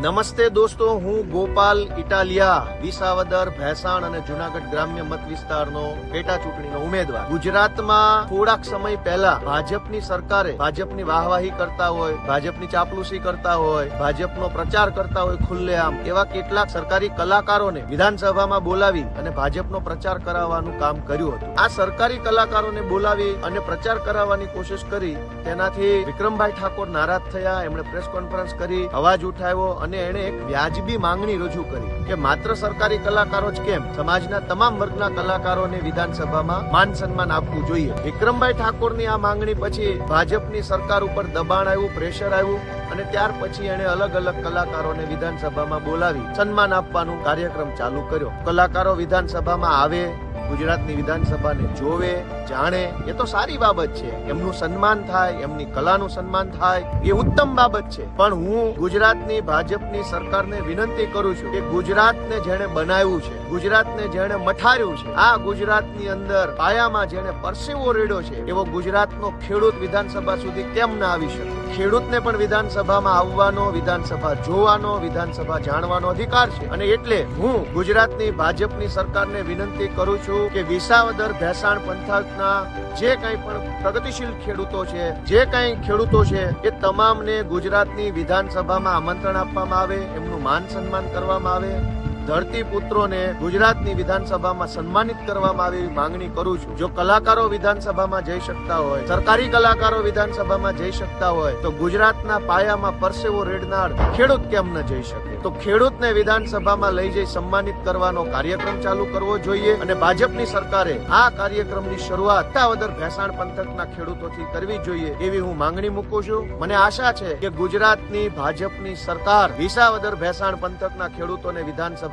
નમસ્તે દોસ્તો, હું ગોપાલ ઇટાલિયા, વિસાવદર, ભેસાણ અને જુનાગઢ ગ્રામ્ય મત વિસ્તારનો પેટા ચૂંટણીનો ઉમેદવાર. ગુજરાતમાં થોડાક સમય પહેલા ભાજપની સરકારે ભાજપની વાહવાહી કરતા હોય, ભાજપની ચાપલુસી કરતા હોય, ભાજપનો પ્રચાર કરતા હોય ખુલ્લેઆમ, એવા કેટલાક સરકારી કલાકારોને વિધાનસભામાં બોલાવી અને ભાજપનો પ્રચાર કરાવવાનું કામ કર્યું હતું. આ સરકારી કલાકારોને બોલાવી અને પ્રચાર કરાવવાની કોશિશ કરી, તેનાથી વિક્રમભાઈ ઠાકોર નારાજ થયા, એમણે પ્રેસ કોન્ફરન્સ કરી, અવાજ ઉઠાવ્યો અને એણે એક વ્યાજબી માંગણી રજૂ કરી કે માત્ર સરકારી કલાકારો જ કેમ સમાજના તમામ વર્ગના કલાકારોને વિધાનસભામાં માન સન્માન આપવું જોઈએ? વિક્રમભાઈ ઠાકોરની આ માંગણી પછી ભાજપની સરકાર ઉપર દબાણ આવ્યું, પ્રેશર આવ્યું અને ત્યાર પછી એણે અલગ અલગ કલાકારોને વિધાનસભામાં બોલાવી, સન્માન આપવાનું કાર્યક્રમ ચાલુ કર્યો. કલાકારો વિધાનસભામાં આવે, ગુજરાતની વિધાનસભાને જોવે, જાણે, એ તો સારી બાબત છે. એમનું સન્માન થાય, એમની કલાનું સન્માન થાય, એ ઉત્તમ બાબત છે. પણ હું ગુજરાતની ભાજપની સરકારને વિનંતી કરું છું કે ગુજરાતને જેણે બનાવ્યું છે, ગુજરાતને જેણે મઠાર્યું છે, આ ગુજરાતની અંદર પાયામાં જેણે પરસેવો રેડ્યો છે, એવો ગુજરાતનો ખેડૂત વિધાનસભા સુધી કેમ ના આવી શકે? ખેડૂતને પણ વિધાનસભામાં આવવાનો, વિધાનસભા જોવાનો, વિધાનસભા જાણવાનો અધિકાર છે. અને એટલે હું ગુજરાતની ભાજપની સરકારને વિનંતી કરું છું કે વિસાવદર ભેસાણ પંથકના જે કંઈ પણ પ્રગતિશીલ ખેડૂતો છે, જે કંઈ ખેડૂતો છે, એ તમામને ગુજરાતની વિધાનસભામાં આમંત્રણ આપવામાં આવે, એમનું માન સન્માન કરવામાં આવે. ધરતી પુત્રોને ગુજરાતની વિધાનસભામાં સન્માનિત કરવામાં આવે એવી માંગણી કરું છું. જો કલાકારો વિધાનસભામાં જઈ શકતા હોય, સરકારી કલાકારો વિધાનસભામાં જઈ શકતા હોય, તો ગુજરાતના પાયામાં પરસેવો રેડનાર ખેડૂત કેમ ન જઈ શકે? તો ખેડૂતને વિધાનસભામાં લઈ જઈ સન્માનિત કરવાનો કાર્યક્રમ ચાલુ કરવો જોઈએ અને ભાજપની સરકારે આ કાર્યક્રમની શરૂઆત તાવદર ભેસાણ પંથકના ખેડૂતોથી કરવી જોઈએ એવી હું માંગણી મૂકું છું. મને આશા છે કે ગુજરાતની ભાજપની સરકાર વિસાવદર ભેસાણ પંથકના ખેડૂતોને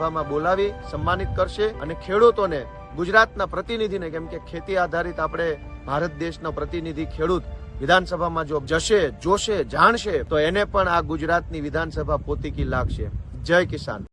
વિધાનસભામાં બોલાવી સન્માનિત કરશે અને ખેડૂતોને ગુજરાતના પ્રતિનિધિને, કેમ કે ખેતી આધારિત આપણે ભારત દેશનો પ્રતિનિધિ ખેડૂત વિધાનસભામાં જો જશે, જોશે, જાણશે, તો એને પણ આ ગુજરાતની વિધાનસભા પોતીકી લાગશે. જય કિસાન.